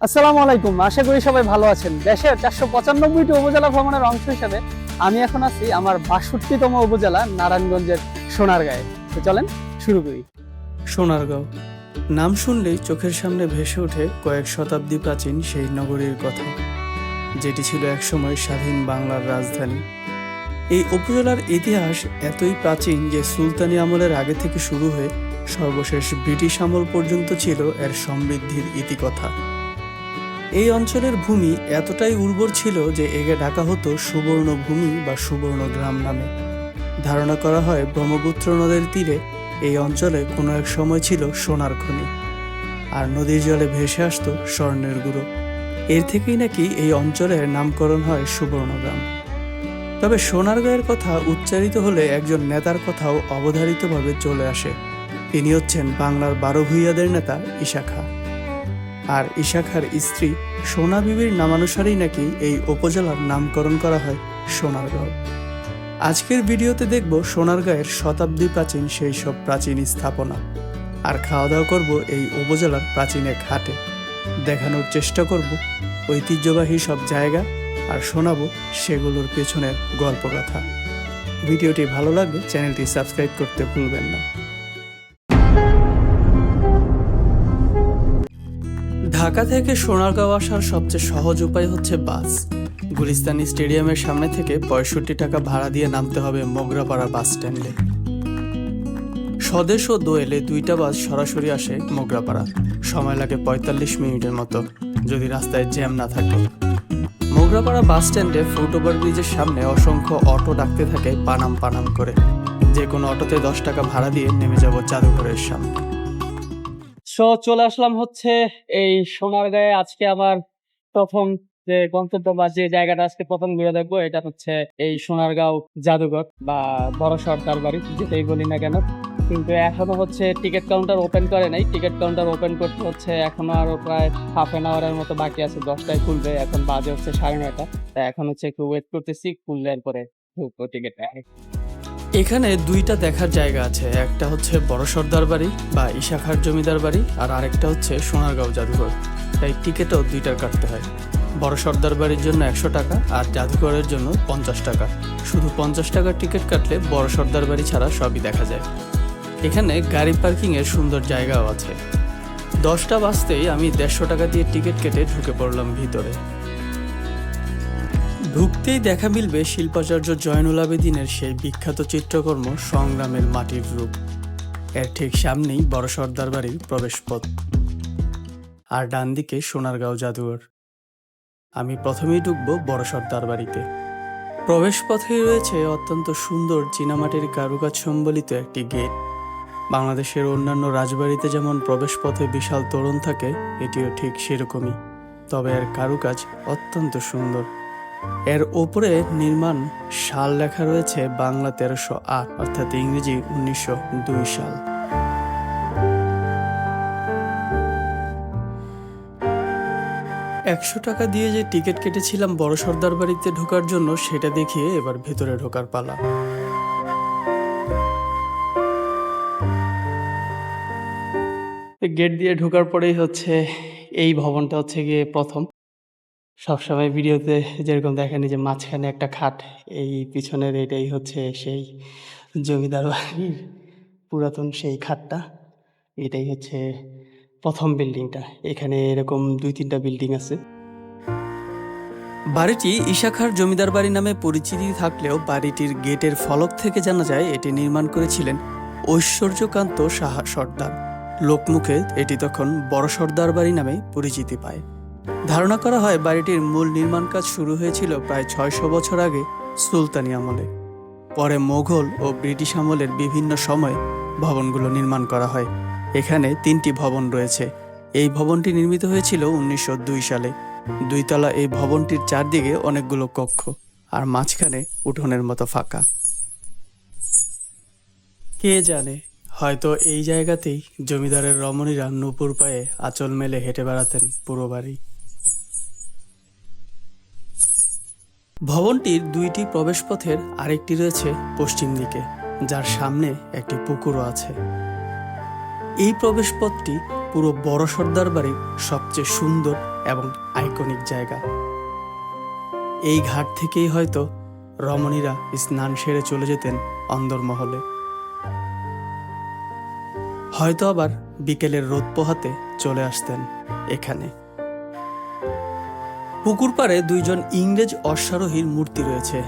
আসসালামু আলাইকুম। আশা করি সবাই ভালো আছেন। দেশের চারশো পঁচানব্বইটি উপজেলা ভ্রমণের অংশ হিসেবে আমি এখন আছি আমার বাষট্টিতম উপজেলা নারায়ণগঞ্জের সোনারগাঁয়ে। তো চলেন শুরু করি। সোনারগাঁও। নাম শুনলেই চোখের সামনে ভেসে ওঠে কয়েক শতাব্দী প্রাচীন সেই নগরীর কথা, যেটি ছিল একসময় স্বাধীন বাংলার রাজধানী। এই উপজেলার ইতিহাস এতই প্রাচীন যে সুলতানি আমলের আগে থেকে শুরু হয়ে সর্বশেষ ব্রিটিশ আমল পর্যন্ত ছিল এর সমৃদ্ধির ইতিকথা। এই অঞ্চলের ভূমি এতটাই উর্বর ছিল যে একে ডাকা হতো সুবর্ণ ভূমি বা সুবর্ণ গ্রাম নামে। ধারণা করা হয় ব্রহ্মপুত্র নদের তীরে এই অঞ্চলে কোনো এক সময় ছিল সোনার খনি, আর নদীর জলে ভেসে আসতো স্বর্ণের গুঁড়ো। এর থেকেই নাকি এই অঞ্চলের নামকরণ হয় সুবর্ণগ্রাম। তবে সোনারগাঁয়ের কথা উচ্চারিত হলে একজন নেতার কথাও অবধারিতভাবে চলে আসে। তিনি হচ্ছেন বাংলার বারো ভূইয়াদের নেতা ইশাখা। আর ইশাখার স্ত্রী সোনা বিবির নামানুসারেই নাকি এই উপজেলার নামকরণ করা হয় সোনারগাঁও। আজকের ভিডিওতে দেখব সোনারগাঁয়ের শতাব্দী প্রাচীন সেই সব প্রাচীন স্থাপনা। আর খাওয়া দাওয়া করব এই উপজেলার প্রাচীন এক হাটে দেখানোর চেষ্টা করব ঐতিহ্যবাহী সব জায়গা আর শোনাবো সেগুলোর পেছনের গল্পগাথা। ভিডিওটি ভালো লাগলে চ্যানেলটি সাবস্ক্রাইব করতে ভুলবেন না। ঢাকা থেকে সোনারগাঁও আসার সবচেয়ে সহজ উপায় হচ্ছে বাস। গুলিস্তানি স্টেডিয়ামের সামনে থেকে পঁয়ষট্টি টাকা ভাড়া দিয়ে নামতে হবে মোগরাপাড়া বাস স্ট্যান্ডে। স্বদেশ ও দোয়েলে দুইটা বাস সরাসরি আসে মোগরাপাড়া। সময় লাগে পঁয়তাল্লিশ মিনিটের মতো, যদি রাস্তায় জ্যাম না থাকে। মোগরাপাড়া বাস স্ট্যান্ডে ফুট ওভার ব্রিজের সামনে অসংখ্য অটো ডাকতে থাকে পানাম পানাম করে। যে কোনো অটোতে দশ টাকা ভাড়া দিয়ে নেমে যাব জাদুঘরের সামনে। সো চলে আসলাম হচ্ছে এই সোনারগাঁয়ে আজকে আমার প্রথম যে গন্তব্য বা যে জায়গাটা আজকে প্রথম ঘুরে দেখব, এটা হচ্ছে এই সোনারগাঁও জাদুঘর বা বড় সর্দার বাড়ি যেটাই বলি না কেন। কিন্তু এখনও হচ্ছে টিকিট কাউন্টার ওপেন করে নাই। টিকিট কাউন্টার ওপেন করতে হচ্ছে এখনও আরও প্রায় হাফ এন আওয়ারের মতো বাকি আছে। দশটায় খুলবে, এখন বাজে হচ্ছে সাড়ে নয়টা। তা এখন হচ্ছে একটু ওয়েট করতেছি, খুললে এরপরে ঢুকবো টিকিট এখানে দুইটা দেখার জায়গা আছে। একটা হচ্ছে বড় সর্দার বাড়ি বা ইশাখার জমিদার বাড়ি, আর আরেকটা হচ্ছে সোনারগাঁও জাদুঘর। তাই টিকিটও দুইটার কাটতে হয়। বড় সর্দার বাড়ির জন্য একশো টাকা, আর জাদুঘরের জন্য পঞ্চাশ টাকা। শুধু পঞ্চাশ টাকার টিকিট কাটলে বড় সর্দার বাড়ি ছাড়া সবই দেখা যায়। এখানে গাড়ি পার্কিংয়ের সুন্দর জায়গাও আছে। দশটা বাজতেই আমি দেড়শো টাকা দিয়ে টিকিট কেটে ঢুকে পড়লাম ভিতরে। ঢুকতেই দেখা মিলবে শিল্পাচার্য জয়নুল আবেদিনের সেই বিখ্যাত চিত্রকর্ম সংগ্রামের মাটির রূপ। এর ঠিক সামনেই বড় সর্দার বাড়ির প্রবেশপথ। আর ডান দিকে সোনারগাঁও জাদুঘর। আমি প্রথমেই ঢুকবো বড় সর্দার বাড়িতে। প্রবেশপথেই রয়েছে অত্যন্ত সুন্দর চীনামাটির কারুকাজ সম্বলিত একটি গেট। বাংলাদেশের অন্যান্য রাজবাড়িতে যেমন প্রবেশপথে বিশাল তোরণ থাকে, এটিও ঠিক সেরকমই। তবে এর কারুকাজ অত্যন্ত সুন্দর। এর ওপরে নির্মাণ সাল লেখা রয়েছে বাংলা তেরোশো আট, অর্থাৎ ইংরেজি উনিশশো দুই সাল। একশো টাকা দিয়ে যে টিকিট কেটেছিলাম বড় সর্দার বাড়িতে ঢোকার জন্য, সেটা দেখিয়ে এবার ভেতরে ঢোকার পালা। গেট দিয়ে ঢোকার পরেই হচ্ছে, এই ভবনটা হচ্ছে গিয়ে প্রথম। সবসময় ভিডিওতে যেরকম দেখেন যে মাঝখানে একটা খাট, এই পিছনের এটাই হচ্ছে সেই জমিদার বাড়ির পুরাতন সেই খাটটা। এটাই হচ্ছে প্রথম বিল্ডিংটা। এখানে এরকম দুই তিনটা বিল্ডিং আছে। বাড়িটি ইশাখার জমিদার বাড়ি নামে পরিচিতি থাকলেও বাড়িটির গেটের ফলক থেকে জানা যায়, এটি নির্মাণ করেছিলেন ঐশ্বর্যকান্ত সাহা সর্দার। লোকমুখে এটি তখন বড় সর্দার বাড়ি নামে পরিচিতি পায়। ধারণা করা হয় বাড়িটির মূল নির্মাণ কাজ শুরু হয়েছিল প্রায় ছয়শো বছর আগে সুলতানি আমলে। পরে মোঘল ও ব্রিটিশ আমলের বিভিন্ন সময়ে ভবনগুলো নির্মাণ করা হয়। এখানে তিনটি ভবন রয়েছে। এই ভবনটি নির্মিত হয়েছিল উনিশশো দুই সালে। দুইতলা এই ভবনটির চারদিকে অনেকগুলো কক্ষ আর মাঝখানে উঠোনের মতো ফাঁকা। কে জানে, হয়তো এই জায়গাতেই জমিদারের রমণীরা নূপুর পায়ে আঁচল মেলে হেঁটে বেড়াতেন পুরো বাড়ি। ভবনটির দুইটি প্রবেশপথের আরেকটি রয়েছে পশ্চিম দিকে, যার সামনে একটি পুকুরও আছে। এই প্রবেশপথটি পুরো বড় সর্দার বাড়ির সবচেয়ে সুন্দর এবং আইকনিক জায়গা। এই ঘাট থেকেই হয়তো রমণীরা স্নান সেরে চলে যেতেন অন্দরমহলে। হয়তো আবার বিকেলের রোদ পোহাতে চলে আসতেন এখানে। পুকুর পাড়ে দুইজন ইংরেজ অশ্বারোহীর মূর্তি রয়েছে।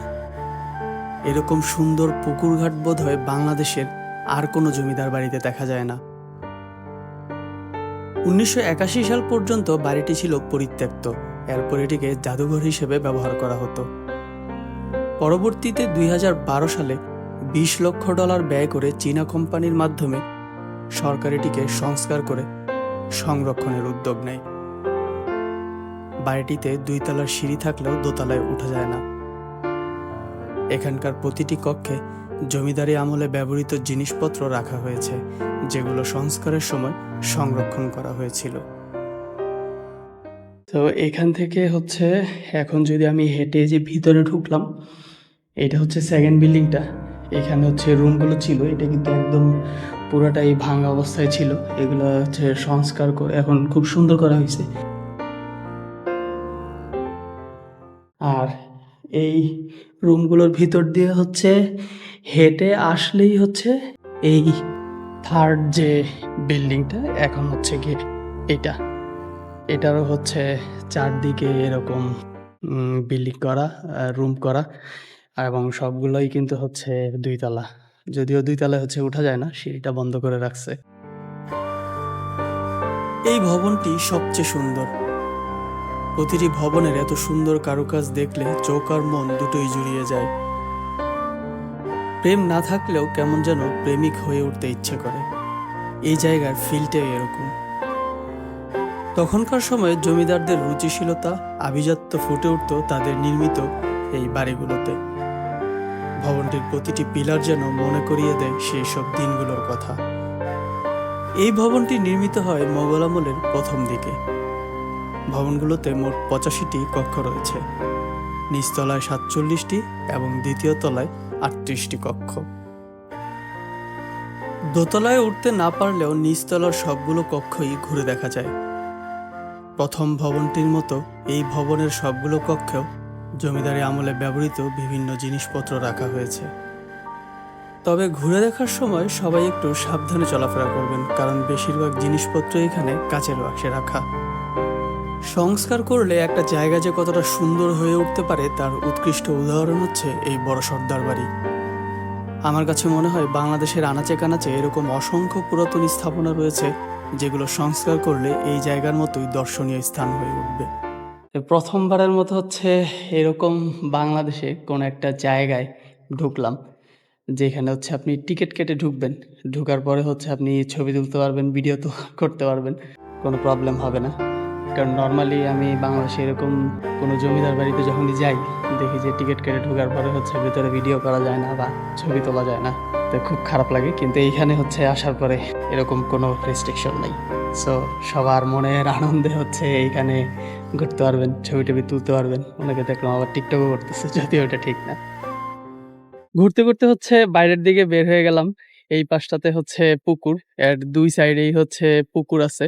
এরকম সুন্দর পুকুরঘাট বোধ হয় বাংলাদেশের আর কোনো জমিদার বাড়িতে দেখা যায় না। উনিশশো একাশি সাল পর্যন্ত বাড়িটি ছিল পরিত্যক্ত। এরপর এটিকে জাদুঘর হিসেবে ব্যবহার করা হতো। পরবর্তীতে দুই হাজার বারো সালে বিশ লক্ষ ডলার ব্যয় করে চীনা কোম্পানির মাধ্যমে সরকার এটিকে সংস্কার করে সংরক্ষণের উদ্যোগ নেয়। বাড়িটিতে দুই তলার সিঁড়ি থাকলেও দোতলায় উঠা যায় না। এখানকার প্রতিটি কক্ষে জমিদারি আমলে ব্যবহৃত জিনিসপত্র রাখা হয়েছে, যেগুলো সংস্কারের সময় সংরক্ষণ করা হয়েছিল। তো এখান থেকে হচ্ছে, এখন যদি আমি হেঁটে যে ভিতরে ঢুকলাম, এটা হচ্ছে সেকেন্ড বিল্ডিংটা এখানে হচ্ছে রুমগুলো ছিল, এটা কিন্তু একদম পুরোটাই ভাঙা অবস্থায় ছিল। এগুলো হচ্ছে সংস্কার করে এখন খুব সুন্দর করা হয়েছে। এই রুমগুলোর ভিতর দিয়ে হচ্ছে হেঁটে আসলেই হচ্ছে এই থার্ড যে বিল্ডিংটা, এখন হচ্ছে গিয়ে এটা। এটারও হচ্ছে চারদিকে এরকম বিল্ডিং করা রুম করা, এবং সবগুলোই কিন্তু হচ্ছে দুইতলা। যদিও দুইতলায় হচ্ছে উঠা যায় না, সিঁড়িটা বন্ধ করে রাখছে। এই ভবনটি সবচেয়ে সুন্দর। প্রতিটি ভবনের এত সুন্দর কারুকাজ দেখলে চোখ আর মন দুটোই জুড়িয়ে যায়। প্রেম না থাকলেও কেমন যেন প্রেমিক হয়ে উঠতে ইচ্ছে করে। এই জায়গার ফিলটাই এরকম। তখনকার সময়ে জমিদারদের রুচিশীলতা, আভিজাত্য ফুটে উঠত তাদের নির্মিত এই বাড়িগুলোতে। ভবনটির প্রতিটি পিলার যেন মনে করিয়ে দেয় সেই সব দিনগুলোর কথা। এই ভবনটি নির্মিত হয় মোগল আমলের প্রথম দিকে। ভবনগুলোতে মোট পঁচাশিটি কক্ষ রয়েছে। নিচতলায় সাতচল্লিশটি এবং দ্বিতীয় তলায় আটত্রিশটি কক্ষ। দোতলায় উঠতে না পারলেও নিচতলার সবগুলো কক্ষই ঘুরে দেখা যায়। প্রথম ভবনটির মতো এই ভবনের সবগুলো কক্ষেও জমিদারি আমলে ব্যবহৃত বিভিন্ন জিনিসপত্র রাখা হয়েছে। তবে ঘুরে দেখার সময় সবাই একটু সাবধানে চলাফেরা করবেন, কারণ বেশিরভাগ জিনিসপত্র এখানে কাচের বাক্সে রাখা। সংস্কার করলে একটা জায়গা যে কতটা সুন্দর হয়ে উঠতে পারে তার উৎকৃষ্ট উদাহরণ হচ্ছে এই বড় সর্দার বাড়ি। আমার কাছে মনে হয় বাংলাদেশের আনাচে কানাচে এরকম অসংখ্য পুরাতন স্থাপনা রয়েছে যেগুলো সংস্কার করলে এই জায়গার মতোই দর্শনীয় স্থান হয়ে উঠবে। প্রথমবারের মতো হচ্ছে এরকম বাংলাদেশে কোনো একটা জায়গায় ঢুকলাম, যেখানে হচ্ছে আপনি টিকিট কেটে ঢুকবেন। ঢুকার পরে হচ্ছে আপনি ছবি তুলতে পারবেন, ভিডিও তো করতে পারবেন, কোনো প্রবলেম হবে না। কারণ নর্মালি আমি বাংলাদেশে এরকম কোনো জমিদার বাড়িতে যখনই যাই, দেখি যে টিকিট কেটে ঢোকার পরে হচ্ছে ভিতরে ভিডিও করা যায় না বা ছবি তোলা যায় না। তো খুব খারাপ লাগে, কিন্তু এইখানে হচ্ছে আসার পরে এরকম কোনো রেস্ট্রিকশন নেই। সো সবার মনের আনন্দে হচ্ছে এইখানে ঘুরতে পারবেন, ছবি টবি তুলতে পারবেন। অনেকে দেখলাম আবার টিকটকও করতেছে, যদিও ওটা ঠিক না। ঘুরতে ঘুরতে হচ্ছে বাইরের দিকে বের হয়ে গেলাম। এই পাশটাতে হচ্ছে পুকুর, এর দুই সাইডেই হচ্ছে পুকুর আছে।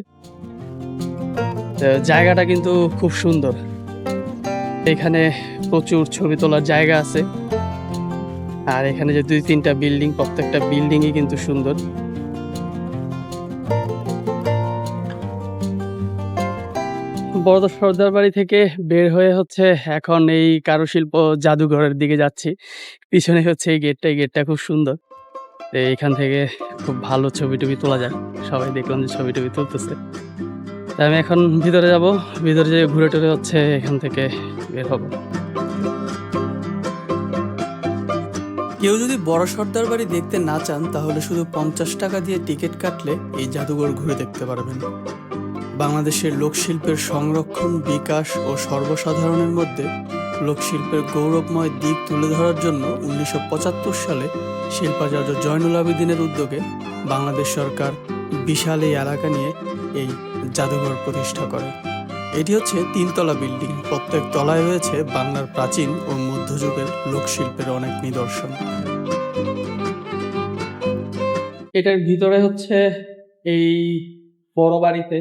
জায়গাটা কিন্তু খুব সুন্দর। এখানে প্রচুর ছবি তোলার জায়গা আছে। আর এখানে যে দুই তিনটা বিল্ডিং, প্রত্যেকটা বিল্ডিংই কিন্তু সুন্দর। বড় সর্দার বাড়ি থেকে বের হয়ে হচ্ছে এখন এই কারুশিল্প জাদুঘরের দিকে যাচ্ছি। পিছনে হচ্ছে এই গেটটা এই গেটটা খুব সুন্দর। এইখান থেকে খুব ভালো ছবি টবি তোলা যায়। সবাই দেখলাম যে ছবি টবি তুলতেছে। আমি এখন ভিতরে যাব, ভিতরে যেয়ে ঘুরে টুরে হচ্ছে এখান থেকে বের হব। কেউ যদি বড় সর্দার বাড়ি দেখতে না চান, তাহলে শুধু পঞ্চাশ টাকা দিয়ে টিকিট কাটলে এই জাদুঘর ঘুরে দেখতে পারবেন। বাংলাদেশের লোকশিল্পের সংরক্ষণ, বিকাশ ও সর্বসাধারণের মধ্যে লোকশিল্পের গৌরবময় দিক তুলে ধরার জন্য উনিশশো পঁচাত্তর সালে শিল্পাচার্য জয়নুল আবেদিনের উদ্যোগে বাংলাদেশ সরকার বিশাল এই এলাকা নিয়ে এই জাদুঘর প্রতিষ্ঠা করে। এটি হচ্ছে তিনতলা বিল্ডিং। প্রত্যেক তলায় রয়েছে বাংলার প্রাচীন ও মধ্যযুগের লোকশিল্পের অনেক নিদর্শন। এটার ভিতরে হচ্ছে এই বড় বাড়িতে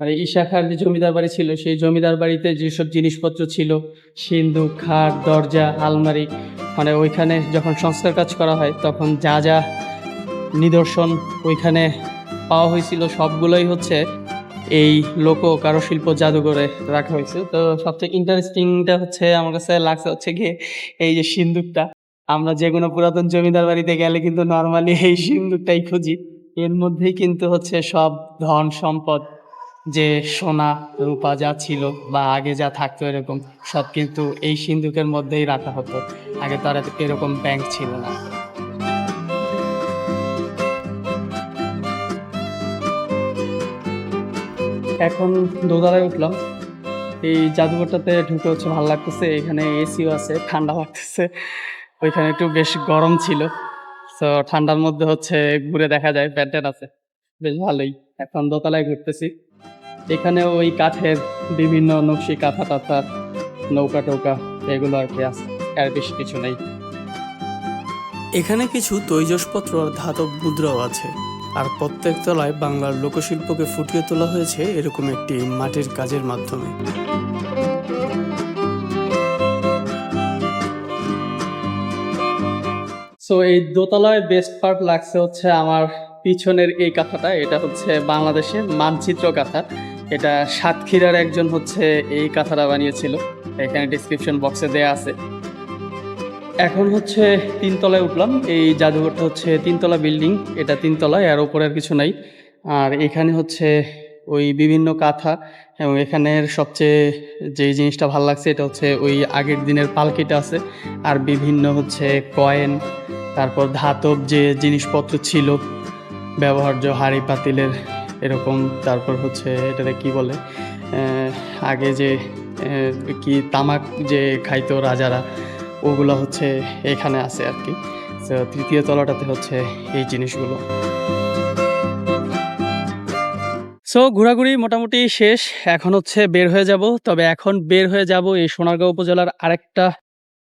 মানে ইশাখার যে জমিদার বাড়ি ছিল, সেই জমিদার বাড়িতে যেসব জিনিসপত্র ছিল সিন্ধু খাট, দরজা, আলমারি মানে ওইখানে যখন সংস্কার কাজ করা হয়, তখন যা যা নিদর্শন ওইখানে পাওয়া হয়েছিল সবগুলোই হচ্ছে এই লোক কারুশিল্প জাদুঘরে রাখা হয়েছে। তো সবচেয়ে ইন্টারেস্টিংটা হচ্ছে আমার কাছে লাগছে হচ্ছে গিয়ে এই যে সিন্দুকটা। আমরা যে কোনো পুরাতন জমিদার বাড়িতে গেলে কিন্তু নর্মালি এই সিন্দুকটাই খুঁজি। এর মধ্যেই কিন্তু হচ্ছে সব ধন সম্পদ, যে সোনা, রূপা যা ছিল বা আগে যা থাকতো এরকম, সব কিন্তু এই সিন্ধুকের মধ্যেই রাখা হতো। আগে তো আর এরকম ব্যাংক ছিল না। এখন দোতলায় উঠলাম। এই জাদুঘরটাতে ঢুকে হচ্ছে ভালো লাগতেছে, এখানে এসিও আছে, ঠান্ডা লাগতেছে। ওইখানে একটু বেশ গরম ছিল। তো ঠান্ডার মধ্যে হচ্ছে ঘুরে দেখা যায় প্যান্টেন আছে। বেশ ভালোই। এখন দোতলায় ঘুরতেছি। এখানে ওই কাঠের বিভিন্ন নকশি কাঁথা টাথা নৌকা টৌকা, এগুলো আর কি আছে। আর বেশি কিছু নেই। এখানে কিছু তৈজসপত্র আর ধাতব মুদ্রাও আছে। আর প্রত্যেক তলায় বাংলার লোকশিল্পকে ফুটিয়ে তোলা হয়েছে এরকম একটি মাটির কাজের মাধ্যমে। সো এই দোতলায় বেস্ট পার্ট লাগছে হচ্ছে আমার পিছনের এই কাঁথাটা। এটা হচ্ছে বাংলাদেশের মানচিত্র কাঁথা। এটা সাতক্ষীরার একজন হচ্ছে এই কাঁথাটা বানিয়েছিল। এখানে ডিসক্রিপশন বক্সে দেয়া আছে। এখন হচ্ছে তিনতলায় উঠলাম। এই জাদুঘরটা হচ্ছে তিনতলা বিল্ডিং। এটা তিনতলায়, আর ওপরে আর কিছু নাই। আর এখানে হচ্ছে ওই বিভিন্ন কাঁথা, এবং এখানের সবচেয়ে যে জিনিসটা ভালো লাগছে এটা হচ্ছে ওই আগের দিনের পালকিটা আছে। আর বিভিন্ন হচ্ছে কয়েন, তারপর ধাতব যে জিনিসপত্র ছিল, ব্যবহার্য হাড়ি পাতিলের এরকম, তারপর হচ্ছে এটাতে কি বলে আগে যে কি তামাক যে খাইতো রাজারা ওগুলো হচ্ছে এখানে আছে আর কি। তো তৃতীয় তলাটাতে হচ্ছে এই জিনিসগুলো। সো ঘোরাঘুরি মোটামুটি শেষ। এখন হচ্ছে বের হয়ে যাব। তবে এখন বের হয়ে যাব এই সোনারগাঁও উপজেলার আরেকটা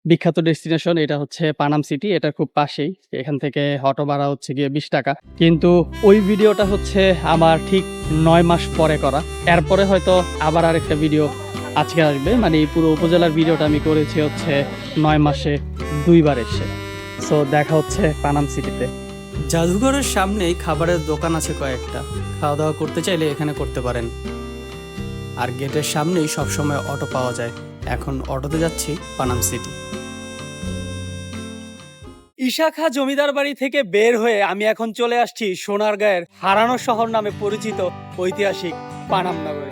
বিখ্যাত ডেস্টিনেশন। এটা হচ্ছে পানাম সিটি। এটা খুব পাশেই। এখান থেকে অটো ভাড়া হচ্ছে গিয়ে বিশ টাকা। কিন্তু ওই ভিডিওটা হচ্ছে আমার ঠিক নয় মাস পরে করা। এরপরে হয়তো আবার আরেকটা ভিডিও আজকে আসবে। মানে এই পুরো উপজেলার ভিডিওটা আমি করেছি হচ্ছে নয় মাসে দুইবার এসে। সো দেখা হচ্ছে পানাম সিটিতে। জাদুঘরের সামনেই খাবারের দোকান আছে কয়েকটা। খাওয়া দাওয়া করতে চাইলে এখানে করতে পারেন। আর গেটের সামনেই সবসময় অটো পাওয়া যায়। এখন অটোতে যাচ্ছি পানাম সিটি। ইশাখা জমিদার বাড়ি থেকে বের হয়ে আমি এখন চলে আসছি সোনারগাঁয়ের হারানো শহর নামে পরিচিত ঐতিহাসিক পানাম নগরে।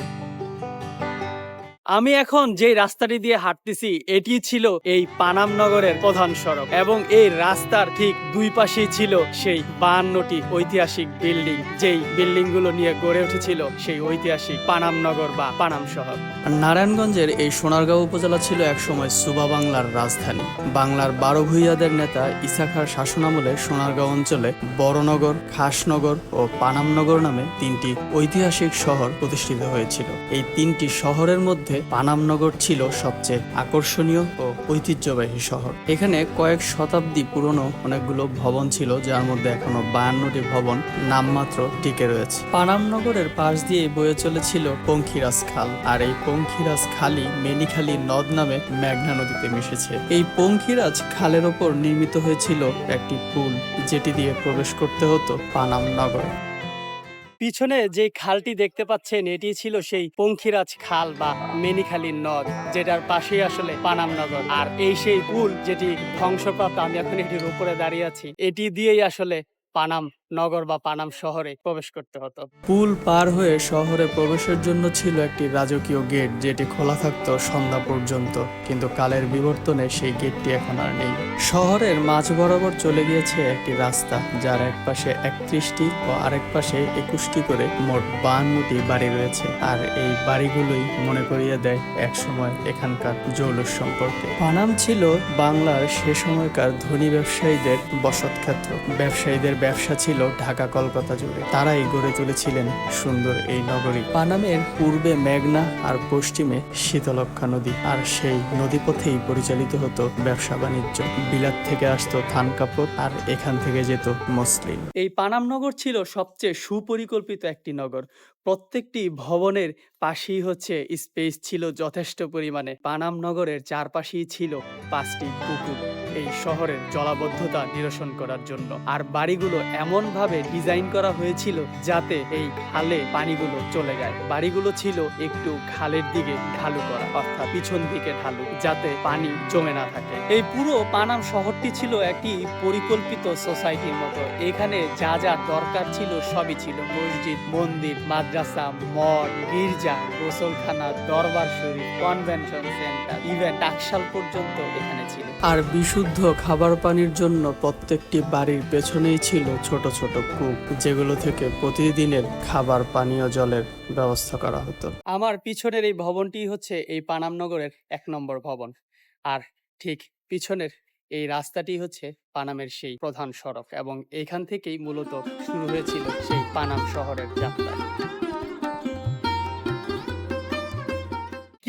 আমি এখন যে রাস্তাটি দিয়ে হাঁটতেছি, এটি ছিল এই পানাম নগরের প্রধান সড়ক এবং এই রাস্তার ঠিক দুই পাশেই ছিল সেই বাহান্নটি ঐতিহাসিক বিল্ডিং, যেই বিল্ডিংগুলো নিয়ে গড়ে উঠেছিল সেই ঐতিহাসিক পানাম নগর বা পানাম শহর। নারায়ণগঞ্জের এই সোনারগাঁও উপজেলা ছিল একসময় সুবা বাংলার রাজধানী। বাংলার বারো ভূইয়াদের নেতা ইসাখার শাসনামলে সোনারগাঁও অঞ্চলে বড়নগর, খাসনগর ও পানামনগর নামে তিনটি ঐতিহাসিক শহর প্রতিষ্ঠিত হয়েছিল। এই তিনটি শহরের মধ্যে পানামনগর ছিল সবচেয়ে আকর্ষণীয় ও ঐতিহ্যবাহী শহর। এখানে কয়েক শতাব্দী পুরনো অনেকগুলো ভবন ছিল, যার মধ্যে এখনও বায়ান্নটি ভবন নামমাত্র টিকে রয়েছে। পানামনগরের পাশ দিয়ে বয়ে চলেছিল পঙ্খিরাজ খাল, আর এই পঙ্খিরাজ খালি মেনিখালী নদ নামে মেঘনা নদীতে মিশেছে। এই পঙ্খিরাজ খালের ওপর নির্মিত হয়েছিল একটি পুল, যেটি দিয়ে প্রবেশ করতে হতো পানাম নগর পিছনে যে খালটি দেখতে পাচ্ছেন, এটি ছিল সেই পঙ্খিরাজ খাল বা মেনিখালীর নদ, যেটার পাশে আসলে পানাম নগর। আর এই সেই পুল যেটি ধ্বংসপ্রাপ্ত, আমি এখন এটির উপরে দাঁড়িয়ে আছি, এটি দিয়েই আসলে পানাম নগর বা পানাম শহরে প্রবেশ করতে হতো। পুল পার হয়ে শহরে প্রবেশের জন্য ছিল একটি রাজকীয় গেট, যেটি খোলা থাকতো সন্ধ্যা পর্যন্ত, কিন্তু কালের বিবর্তনে সেই গেটটি এখন আর নেই। শহরের মাঝ বরাবর চলে গিয়েছে একটি রাস্তা, যার এক পাশে একত্রিশটি ও আরেক পাশে একুশটি করে মোট বাহান্নটি বাড়ি রয়েছে, আর এই বাড়িগুলোই মনে করিয়ে দেয় একসময় এখানকার জৌলুস সম্পর্কে। পানাম ছিল বাংলার সে সময়কার ধনী ব্যবসায়ীদের বসত বসতক্ষেত্র। ব্যবসায়ীদের ব্যবসা ছিল ঢাকা, কলকাতা জুড়ে। তারাই গড়ে তুলেছিলেন সুন্দর এই নগরী। পানামের পূর্বে মেঘনা আর পশ্চিমে শীতলক্ষা নদী। আর সেই নদীপথেই পরিচালিত হতো ব্যবসা বাণিজ্য। বিলাত থেকে আসতো থান কাপড় আর এখান থেকে যেত মসলিন। এই পানাম নগর ছিল সবচেয়ে সুপরিকল্পিত একটি নগর। প্রত্যেকটি ভবনের পাশেই হচ্ছে স্পেস ছিল যথেষ্ট পরিমাণে। পানাম নগরের চারপাশেই ছিল পাঁচটি পুকুর এই শহরের জলাবদ্ধতা নিরসন করার জন্য। আর বাড়িগুলো এমন ভাবে ডিজাইন করা হয়েছিল যাতে এই খালে পানিগুলো চলে যায়। বাড়িগুলো ছিল একটু খালের দিকে ঢালু করা, অর্থাৎ পিছন দিকে ঢালু, যাতে পানি জমে না থাকে। এই পুরো পানাম শহরটি ছিল একটি পরিকল্পিত সোসাইটির মতো। এখানে যা যা দরকার ছিল সবই ছিল। মসজিদ, মন্দির, মাদ্রাসা মঠ গির্জা গোসলখানা দরবার শরীফ কনভেনশন সেন্টার ইভেন টাকশাল পর্যন্ত এখানে ছিল। আর বিশুদ্ধ খাবার পানির জন্য প্রত্যেকটি বাড়ির পেছনেই ছিল ছোট ছোট কূপ যেগুলো থেকে প্রতিদিনের খাবার পানীয় জলের ব্যবস্থা করা হতো। আমার পিছনের এই ভবনটি হচ্ছে এই পানাম নগরের এক নম্বর ভবন। আর ঠিক পিছনের এই রাস্তাটি হচ্ছে পানামের সেই প্রধান সড়ক এবং এখান থেকেই মূলত শুরু হয়েছিল সেই পানাম শহরের যাত্রা।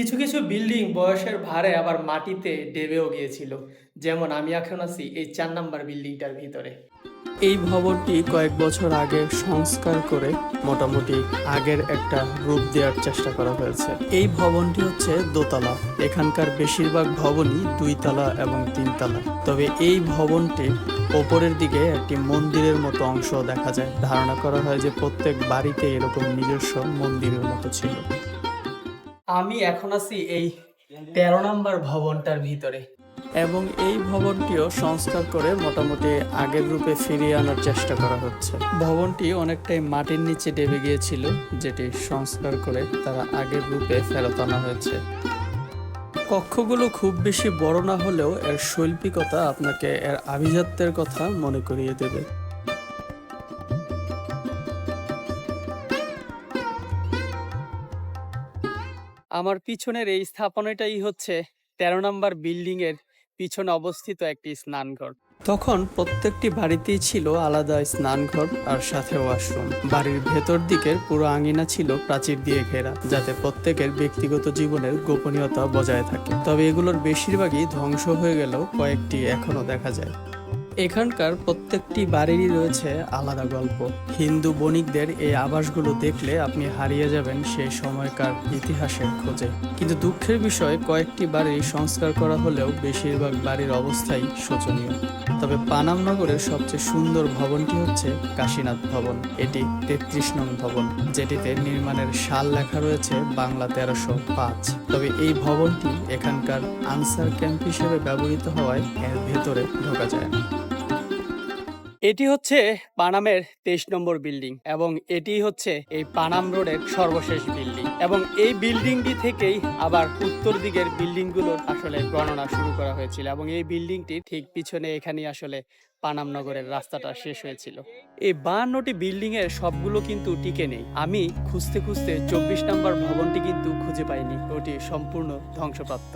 কিছু কিছু বিল্ডিং বয়সের ভারে আবার মাটিতে ডেবেও গিয়েছিল। যেমন আমি এখন আছি এই চার নাম্বার বিল্ডিংটার ভিতরে। এই ভবনটি কয়েক বছর আগে সংস্কার করে মোটামুটি আগের একটা রূপ দেওয়ার চেষ্টা করা হয়েছে। এই ভবনটি হচ্ছে দোতলা। এখানকার বেশিরভাগ ভবনই দুই তলা এবং তিনতলা। তবে এই ভবনটির ওপরের দিকে একটি মন্দিরের মতো অংশ দেখা যায়। ধারণা করা হয় যে প্রত্যেক বাড়িতে এরকম নিজস্ব মন্দিরের মতো ছিল। আমি এখন আছি এই তেরো নম্বর ভবনটার ভিতরে। এবং এই ভবনটিও সংস্কার করে মোটামুটি আগের রূপে ফিরিয়ে আনার চেষ্টা করা হচ্ছে। ভবনটি অনেকটাই মাটির নিচে ডেবে গিয়েছিল, যেটি সংস্কার করে তারা আগের রূপে ফেরত আনা হয়েছে। কক্ষগুলো খুব বেশি বড় না হলেও এর শৈল্পিকতা আপনাকে এর আভিজাত্যের কথা মনে করিয়ে দেবে। আমার পিছনের এই স্থাপনাটাই হচ্ছে তেরো নম্বর বিল্ডিং এর পিছনে অবস্থিত একটি স্নানঘর। তখন প্রত্যেকটি বাড়িতেই ছিল আলাদা স্নানঘর আর সাথে ওয়াশরুম। বাড়ির ভেতর দিকের পুরো আঙিনা ছিল প্রাচীর দিয়ে ঘেরা, যাতে প্রত্যেকের ব্যক্তিগত জীবনের গোপনীয়তা বজায় থাকে। তবে এগুলোর বেশিরভাগই ধ্বংস হয়ে গেলেও কয়েকটি এখনও দেখা যায়। এখানকার প্রত্যেকটি বাড়িরই রয়েছে আলাদা গল্প। হিন্দু বণিকদের এই আবাসগুলো দেখলে আপনি হারিয়ে যাবেন সেই সময়কার ইতিহাসের খোঁজে। কিন্তু দুঃখের বিষয়, কয়েকটি বাড়ি সংস্কার করা হলেও বেশিরভাগ বাড়ির অবস্থাই শোচনীয়। তবে পানাম নগরের সবচেয়ে সুন্দর ভবনটি হচ্ছে কাশীনাথ ভবন। এটি তেত্রিশ নং ভবন, যেটিতে নির্মাণের সাল লেখা রয়েছে বাংলা তেরোশো পাঁচ। তবে এই ভবনটি এখানকার আনসার ক্যাম্প হিসেবে ব্যবহৃত হওয়ায় এর ভেতরে ঢোকা যায় না। এটি হচ্ছে পানামের তেইশ নম্বর বিল্ডিং এবং এটি হচ্ছে এই পানাম রোডের সর্বশেষ বিল্ডিং এবং এই বিল্ডিংটি থেকেই আবার উত্তর দিকের বিল্ডিংগুলোর আসলে গণনা শুরু করা হয়েছিল এবং এই বিল্ডিংটি ঠিক পিছনে এখানেই আসলে পানাম নগরের রাস্তাটা শেষ হয়েছিল। এই বাহান্নটি বিল্ডিং এর সবগুলো কিন্তু টিকে নেই। আমি খুঁজতে খুঁজতে চব্বিশ নম্বর ভবনটি কিন্তু খুঁজে পাইনি। ওটি সম্পূর্ণ ধ্বংসপ্রাপ্ত।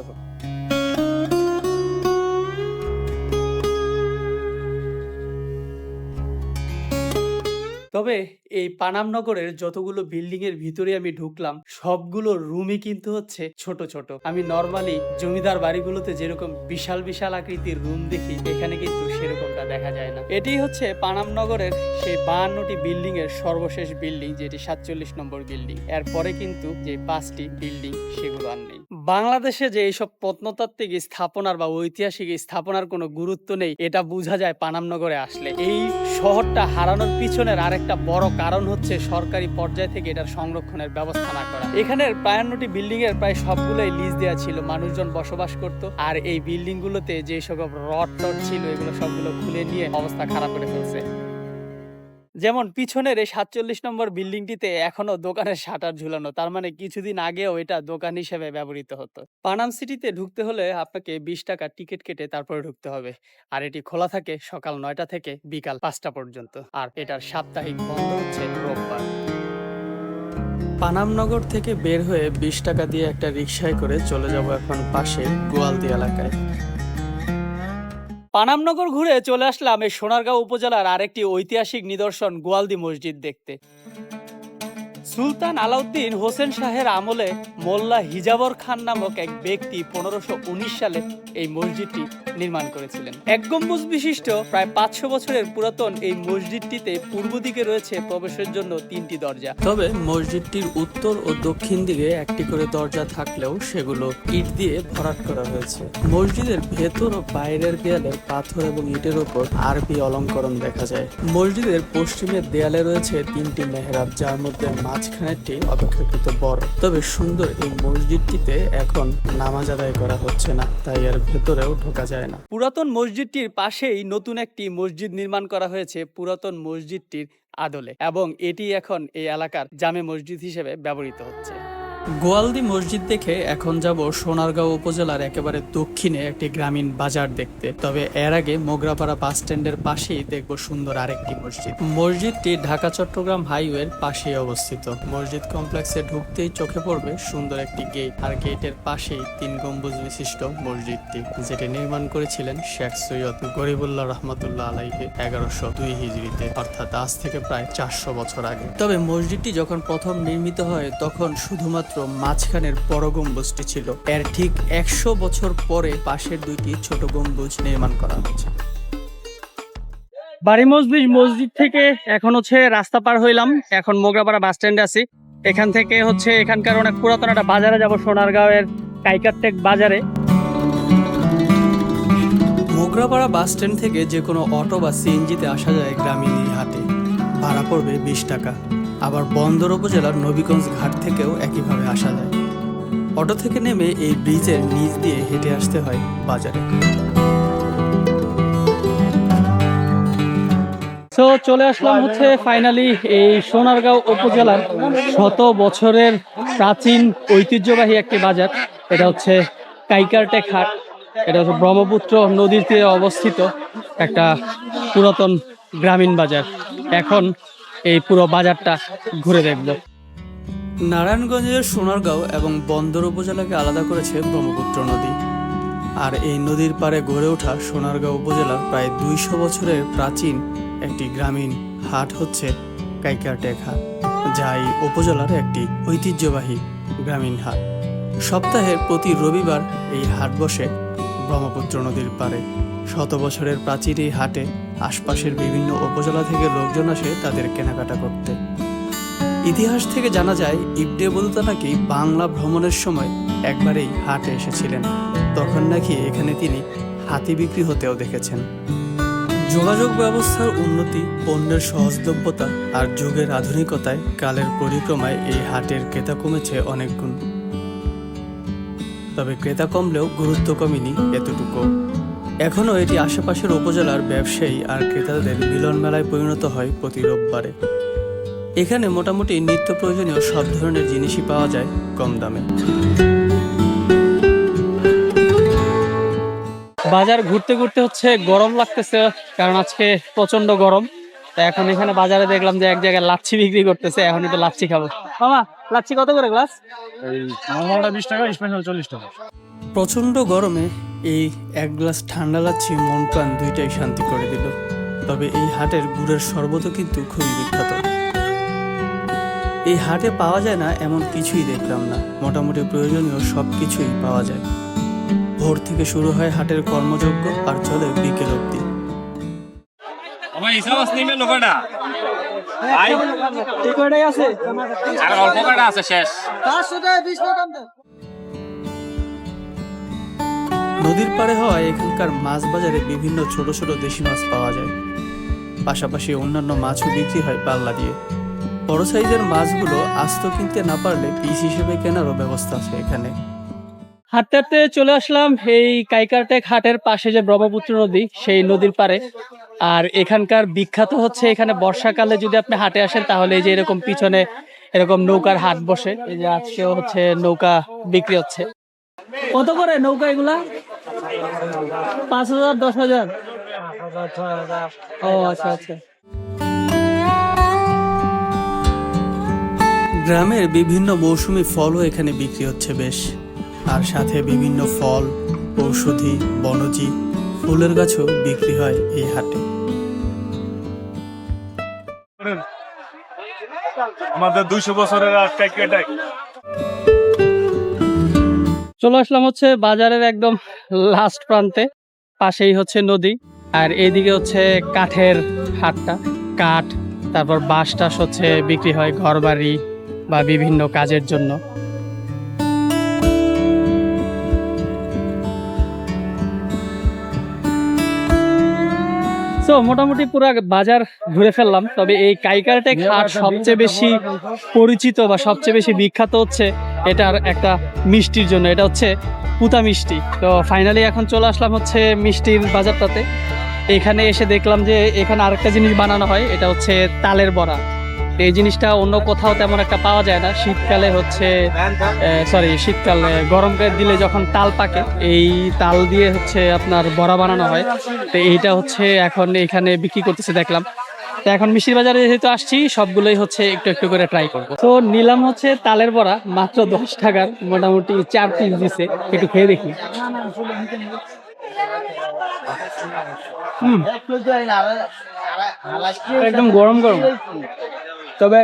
তবে এই পানাম নগরের যতগুলো বিল্ডিং এর ভিতরে আমি ঢুকলাম, সবগুলো রুমই কিন্তু হচ্ছে ছোট ছোট। আমি নর্মালি জমিদার বাড়িগুলোতে যেরকম বিশাল বিশাল আকৃতির রুম দেখি, এখানে কিন্তু সেরকমটা দেখা যায় না। এটি হচ্ছে পানাম নগরের সেই বাহান্নটি বিল্ডিং এর সর্বশেষ বিল্ডিং যেটি সাতচল্লিশ নম্বর বিল্ডিং এরপরে কিন্তু যে পাঁচটি বিল্ডিং সেগুলো আর নেই। বাংলাদেশে যে এইসব প্রত্নতাত্ত্বিক স্থাপনার বা ঐতিহাসিক স্থাপনার কোনো গুরুত্ব নেই, এটা বোঝা যায় পানামনগরে আসলে। এই শহরটা হারানোর পিছনের আরেকটা বড় কারণ হচ্ছে সরকারি পর্যায় থেকে এটার সংরক্ষণের ব্যবস্থা না করা। এখানে বায়ান্নটি বিল্ডিং এর প্রায় সবগুলোই লিজ দেওয়া ছিল, মানুষজন বসবাস করত। আর এই বিল্ডিং গুলোতে যে সব রড টড ছিল, এগুলো সবগুলো খুলে নিয়ে অবস্থা খারাপ করে ফেলছে। যেমন পিছনের এই সাতচল্লিশ নম্বর বিল্ডিংটিতে এখনও দোকানের শাটার ঝুলানো, তার মানে কিছুদিন আগেও এটা দোকান হিসেবে ব্যবহৃত হতো। পানাম সিটিতে ঢুকতে হলে আপনাকে বিশ টাকা টিকিট কেটে তারপরে ঢুকতে হবে। আর এটি খোলা থাকে সকাল নয়টা থেকে বিকাল পাঁচটা পর্যন্ত। আর এটার সাপ্তাহিক বন্ধ হচ্ছে রোববার। পানামনগর থেকে বের হয়ে বিশ টাকা দিয়ে একটা রিক্সায় করে চলে যাব এখন পাশে গোয়ালদি এলাকায়। পানামনগর ঘুরে চলে আসলাম এই সোনারগাঁও উপজেলার আরেকটি ঐতিহাসিক নিদর্শন গোয়ালদি মসজিদ দেখতে। সুলতান আলাউদ্দিন হোসেন শাহের আমলে মোল্লা হিজাবর খান নামক এক ব্যক্তি পনেরোশো সালে এই মসজিদটি নির্মাণ করেছিলেন। এক গম্বুজ বিশিষ্ট, প্রায় পাঁচশো বছরের পুরাতন এই মসজিদটিতে পূর্ব দিকে রয়েছে প্রবেশের জন্য তিনটি দরজা। তবে মসজিদটির উত্তর ও দক্ষিণ দিকে একটি করে দরজা থাকলেও সেগুলো ইট দিয়ে ভরাট করা হয়েছে। মসজিদের ভেতর ও বাইরের দেয়ালে পাথর এবং ইটের উপর আরবি অলঙ্করণ দেখা যায়। মসজিদের পশ্চিমের দেয়ালে রয়েছে তিনটি মেহরাব, যার মধ্যে মাঝখানেরটি অপেক্ষাকৃত বড়। তবে সুন্দর এই মসজিদটিতে এখন নামাজ আদায় করা হচ্ছে না, তাই এর ভেতরেও ঢোকা যায় না। পুরাতন মসজিদটির পাশেই নতুন একটি মসজিদ নির্মাণ করা হয়েছে পুরাতন মসজিদটির আদলে, এবং এটি এখন এই এলাকার জামে মসজিদ হিসেবে ব্যবহৃত হচ্ছে। গোয়ালদি মসজিদ দেখে এখন যাব সোনারগাঁও উপজেলার একেবারে দক্ষিণে একটি গ্রামীণ বাজার দেখতে। তবে এর আগে মোগরাপাড়া বাস স্ট্যান্ডের পাশেই দেখব সুন্দর আরেকটি মসজিদ। মসজিদটি ঢাকা, চট্টগ্রাম হাইওয়ের পাশেই অবস্থিত। মসজিদ কমপ্লেক্সে ঢুকতেই চোখে পড়বে সুন্দর একটি গেট, আর গেটের পাশেই তিন গম্বুজ বিশিষ্ট মসজিদটি, যেটি নির্মাণ করেছিলেন শেখ সৈয়দ গরিবুল্লাহ রহমতুল্লাহ আলাইহে এগারোশো দুই হিজড়িতে, অর্থাৎ আজ থেকে প্রায় চারশো বছর আগে। তবে মসজিদটি যখন প্রথম নির্মিত হয়, তখন শুধুমাত্র মাঝখানের বড় গম্বুজটি ছিল। এর ঠিক একশো বছর পরে পাশের দুইটি ছোট গম্বুজ নির্মাণ করা হয়েছে। বাড়ি মসজিদ মসজিদ থেকে এখন হচ্ছে রাস্তা পার হইলাম। এখন মোগরাপাড়া বাস স্ট্যান্ডে আছি। এখান থেকে হচ্ছে এখানকার অনেক পুরাতন একটা বাজারে যাব সোনারগাঁওয়ের কাইকারটেক বাজারে। মোগরাপাড়া বাস স্ট্যান্ড থেকে যে কোনো অটো বা সিএনজিতে আসা যায় গ্রামীণ হাটে ভাড়া পড়বে বিশ টাকা। আবার বন্দর উপজেলার নবীগঞ্জ ঘাট থেকেও একইভাবে আসা যায়। অটো থেকে নেমে এই ব্রিজের নিচ দিয়ে হেঁটে আসতে হয় বাজারে। তো চলে আসলাম হচ্ছে ফাইনালি এই সোনারগাঁও উপজেলার শত বছরের প্রাচীন ঐতিহ্যবাহী একটি বাজার। এটা হচ্ছে কাইকারটেক হাট এটা হচ্ছে ব্রহ্মপুত্র নদীর তীরে অবস্থিত একটা পুরাতন গ্রামীণ বাজার। এখন এই পুরো বাজারটা ঘুরে দেখব। নারায়ণগঞ্জের সোনারগাঁও এবং বন্দর উপজেলাকে আলাদা করেছে ব্রহ্মপুত্র নদী। আর এই নদীর পাড়ে গড়ে ওঠা সোনারগাঁও উপজেলার প্রায় দুইশো বছরের প্রাচীন একটি গ্রামীণ হাট হচ্ছে কাইকারটেক হাট যা এই উপজেলার একটি ঐতিহ্যবাহী গ্রামীণ হাট। সপ্তাহের প্রতি রবিবার এই হাট বসে ব্রহ্মপুত্র নদীর পাড়ে। শত বছরের প্রাচীর এই হাটে আশপাশের বিভিন্ন উপজেলা থেকে লোকজন আসে তাদের কেনাকাটা করতে। ইতিহাস থেকে জানা যায়, ইবনে বলতা নাকি বাংলা ভ্রমণের সময় একবারেই হাটে এসেছিলেন। তখন নাকি এখানে তিনি হাতি বিক্রি হতেও দেখেছেন। যোগাযোগ ব্যবস্থার উন্নতি, পণ্যের সহজলভ্যতা আর যুগের আধুনিকতায় কালের পরিক্রমায় এই হাটের ক্রেতা কমেছে অনেক গুণ। তবে ক্রেতা কমলেও গুরুত্ব কমেনি এতটুকু। এখনও এটি আশেপাশের উপজেলার ব্যবসায়ী আর ক্রেতাদের মিলন মেলায় পরিণত হয় প্রতি রোববারে। এখানে মোটামুটি নিত্য প্রয়োজনীয় সব ধরনের জিনিসই পাওয়া যায় কম দামে। বাজার ঘুরতে ঘুরতে হচ্ছে গরম লাগতেছে কারণ আজকে প্রচণ্ড গরম। তা এখন এখানে বাজারে দেখলাম যে এক জায়গায় লাচ্ছি বিক্রি করতেছে এখন একটু লাচ্ছি খাব। মামা লাচ্ছি কত করে গ্লাস নর্মালটা বিশ টাকা স্পেশাল চল্লিশ টাকা। প্রচণ্ড গরমে এই এক গ্লাস ঠান্ডা লাচ্ছি মন প্রাণ দুইটাই শান্তি করে দিল। তবে এই হাটের গুড়ের শরবতও কিন্তু খুবই বিখ্যাত। এই হাটে পাওয়া যায় না এমন কিছুই দেখলাম না। মোটামুটি প্রয়োজনীয় সব কিছুই পাওয়া যায়। ভোর থেকে শুরু হয় হাটের কর্মযজ্ঞ আর চলে বিকেল অব্দি আমার হিসাব আছে নিমে লোকটা আই। কয়টাই আছে? আর অল্প কাটা আছে শেষ। নদীর পাড়ে হওয়ায় এখানকার মাছ বাজারে বিভিন্ন ছোট ছোট দেশি মাছ পাওয়া যায়। পাশাপাশি অন্যান্য মাছও বিক্রি হয় পাল্লা দিয়ে। বড় সাইজের মাছগুলো আস্ত কিনতে না পারলে পিস হিসেবে কেনারও ব্যবস্থা আছে এখানে। হাঁটতে হাঁটতে চলে আসলাম এই কাইকারটেক হাটের পাশে যে ব্রহ্মপুত্র নদী, সেই নদীর পারে আর এখানকার বিখ্যাত হচ্ছে এখানে বর্ষাকালে যদি আপনি হাটে আসেন, তাহলে এই যে এরকম পিছনে এরকম নৌকার হাট বসে। এই যে আজকেও হচ্ছে নৌকা বিক্রি হচ্ছে। কত করে নৌকা এগুলা? পাঁচ হাজার দশ হাজার? ও আচ্ছা আচ্ছা। গ্রামের বিভিন্ন মৌসুমি ফলও এখানে বিক্রি হচ্ছে বেশ। আর সাথে বিভিন্ন ফল ঔষধি বনজি ফুলের গাছও বিক্রি হয় এই হাটে। আমাদের দুইশো বছরের আজকে এটাই চলে আসলাম হচ্ছে বাজারের একদম লাস্ট প্রান্তে, পাশেই হচ্ছে নদী। আর এইদিকে হচ্ছে কাঠের হাটটা। কাঠ, তারপর বাঁশ টাস হচ্ছে বিক্রি হয় ঘর বাড়ি বা বিভিন্ন কাজের জন্য। তো মোটামুটি পুরো বাজার ঘুরে ফেললাম। তবে এই কাইকারটেক হাট সবচেয়ে বেশি পরিচিত বা সবচেয়ে বেশি বিখ্যাত হচ্ছে এটার একটা মিষ্টির জন্য। এটা হচ্ছে পুতা মিষ্টি। তো ফাইনালি এখন চলে আসলাম হচ্ছে মিষ্টির বাজারটাতে। এখানে এসে দেখলাম যে এখানে আরেকটা জিনিস বানানো হয়। এটা হচ্ছে তালের বড়া। এই জিনিসটা অন্য কোথাও তেমন একটা পাওয়া যায় না। শীতকালে হচ্ছে সরি শীতকালে গরমকালে দিলে যখন তাল পাকে, এই তাল দিয়ে হচ্ছে আপনার বড়া বানানো হয়। তো এইটা হচ্ছে এখন এখানে বিক্রি করতেছে, দেখলাম। তো এখন মিষ্টির বাজারে যেহেতু আসছি, সবগুলোই হচ্ছে একটু একটু করে ট্রাই করব। তো নিলাম হচ্ছে তালের বড়া, মাত্র দশ টাকার, মোটামুটি চার পিস দিছে। একটু খেয়ে দেখি। একদম গরম গরম। তবে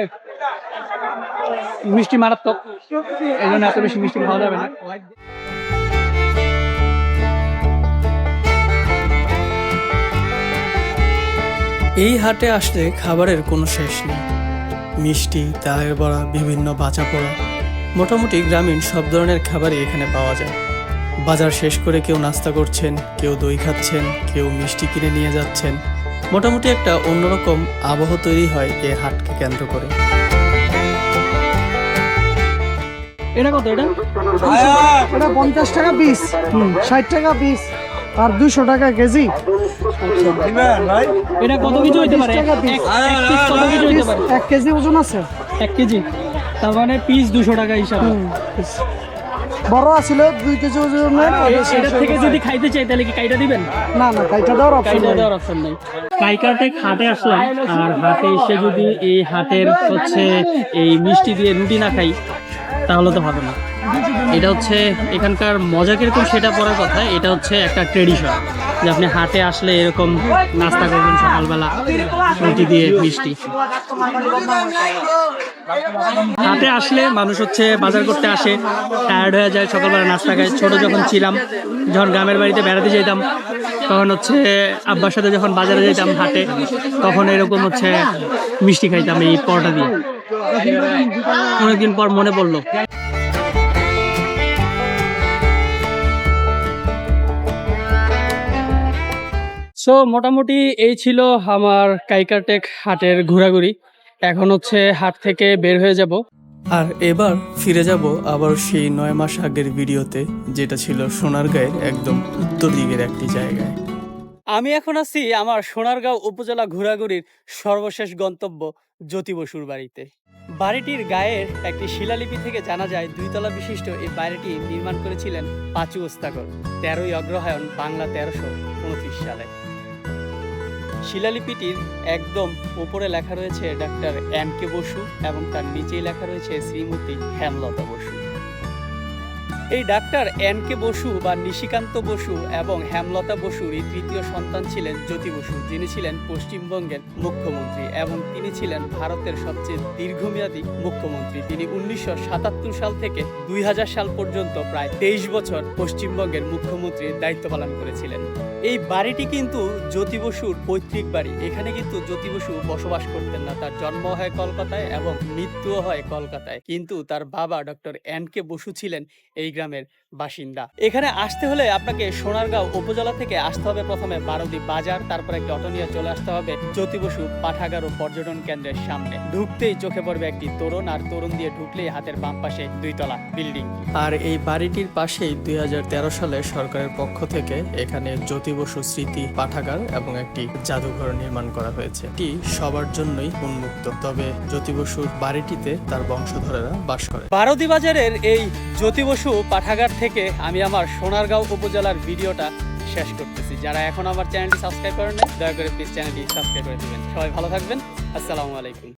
মিষ্টি মারাত্মক। এই জন্য এত বেশি মিষ্টি খাওয়া যাবে না। এই হাটে আসলে খাবারের কোনো শেষ নেই। মিষ্টি তালের বড়া, বিভিন্ন বাঁচা পোড়া, মোটামুটি গ্রামীণ সব ধরনের খাবারই এখানে পাওয়া যায়। বাজার শেষ করে কেউ নাস্তা করছেন, কেউ দই খাচ্ছেন, কেউ মিষ্টি কিনে নিয়ে যাচ্ছেন। মোটামুটি একটা অন্যরকম আবহ তৈরি হয় এই হাটকে কেন্দ্র করে। এটা কত এটা? এটা পঞ্চাশ টাকা পিস ষাট টাকা পিস আর দুশো টাকা কেজি। এটা কত কিছু হইতে পারে? টাকা এক piece। এক piece কত কিছু হইতে পারে? এক কেজি ওজন আছে। এক কেজি। তার মানে পিস দুশো টাকা হিসাবে। বড় আছিল দুই কেজি ওজনের এটা থেকে যদি খাইতে চাই তাহলে কি কাইটা দিবেন? না না কাইটা দেওয়ার অপশন কাইটা দেওয়ার অপশন নেই। কাইকারটেক হাটে আসলাম আর হাটে এসে যদি এই হাটের হচ্ছে এই মিষ্টি দিয়ে রুটি না খাই তাহলে তো হবে না। এটা হচ্ছে এখানকার মজা কীরকম সেটা পরের কথা। এটা হচ্ছে একটা ট্রেডিশন যে আপনি হাটে আসলে এরকম নাস্তা করবেন সকালবেলা, রুটি দিয়ে মিষ্টি। হাটে আসলে মানুষ হচ্ছে বাজার করতে আসে টায়ার্ড হয়ে যায়, সকালবেলা নাস্তা খায়। ছোট যখন ছিলাম, যখন গ্রামের বাড়িতে বেড়াতে যেতাম, তখন হচ্ছে আব্বার সাথে যখন বাজারে যেতাম হাটে, তখন এরকম হচ্ছে মিষ্টি খাইতাম এই পরোটা দিয়ে। অনেকদিন পর মনে পড়ল। সো মোটামুটি এই ছিল আমার কাইকারটেক হাটের ঘোরাঘুরি। এখন হচ্ছে হাট থেকে বের হয়ে যাব। আর এবার ফিরে যাব আবার সেই নয় মাস আগের ভিডিওতে যেটা ছিল সোনারগাঁয়ের একদম উত্তর দিকের একটি জায়গায়। আমি এখন আছি আমার সোনারগাঁও উপজেলা ঘোরাঘুরির সর্বশেষ গন্তব্য জ্যোতি বসুর বাড়িতে। বাড়িটির গায়ের একটি শিলালিপি থেকে জানা যায় দুইতলা বিশিষ্ট এই বাড়িটি নির্মাণ করেছিলেন পাঁচু ওস্তাকর তেরোই অগ্রহায়ণ বাংলা তেরোশো উনত্রিশ সালে। শিলালিপিটির একদম উপরে লেখা রয়েছে ডাক্তার এম কে বসু এবং তার নিচেই লেখা রয়েছে শ্রীমতী হেমলতা বসু। এই ডাক্তার এন কে বসু বা নিশিকান্ত বসু এবং হেমলতা বসুর এই তৃতীয় সন্তান ছিলেন জ্যোতি বসু। যিনি ছিলেন পশ্চিমবঙ্গের মুখ্যমন্ত্রী এবং তিনি ছিলেন ভারতের সবচেয়ে দীর্ঘমেয়াদী মুখ্যমন্ত্রী। তিনি উনিশশো সাতাত্তর সাল থেকে দুই হাজার সাল পর্যন্ত প্রায় তেইশ বছর পশ্চিমবঙ্গের মুখ্যমন্ত্রীর দায়িত্ব পালন করেছিলেন। এই বাড়িটি কিন্তু জ্যোতি বসুর পৈতৃক বাড়ি। এখানে কিন্তু জ্যোতি বসু বসবাস করতেন না। তার জন্ম হয় কলকাতায় এবং মৃত্যুও হয় কলকাতায়। কিন্তু তার বাবা ডক্টর এন কে বসু ছিলেন এই গ্রামের বাসিন্দা। এখানে আসতে হলে আপনাকে সোনারগাঁও উপজেলা থেকে আসতে হবে প্রথমে বারোদি বাজার তারপর একটি অটো নিয়ে চলে আসতে হবে জ্যোতি বসু পাঠাগার ও পর্যটন কেন্দ্রের সামনে। ঢুকতেই চোখে পড়বে একটি তরুণ আর তরুণ দিয়ে ঢুকলেই হাতের বাম পাশে দুইতলা বিল্ডিং। আর এই বাড়িটির পাশেই দুই হাজার তেরো সালে সরকারের পক্ষ থেকে এখানে জ্যোতি বসু স্মৃতি পাঠাগার এবং একটি জাদুঘর নির্মাণ করা হয়েছে। এটি সবার জন্যই উন্মুক্ত তবে জ্যোতি বসুর বাড়িটিতে তার বংশধরেরা বাস করে। বারোদি বাজারের এই জ্যোতি বসু পাঠাগার থেকে আমি আমার সোনারগাঁও উপজেলার ভিডিওটা শেষ করতেছি। যারা এখন আমার চ্যানেলটি সাবস্ক্রাইব করেন নাই, দয়া করে প্লিজ চ্যানেলটি সাবস্ক্রাইব করে দেবেন। সবাই ভালো থাকবেন। আসসালামু আলাইকুম।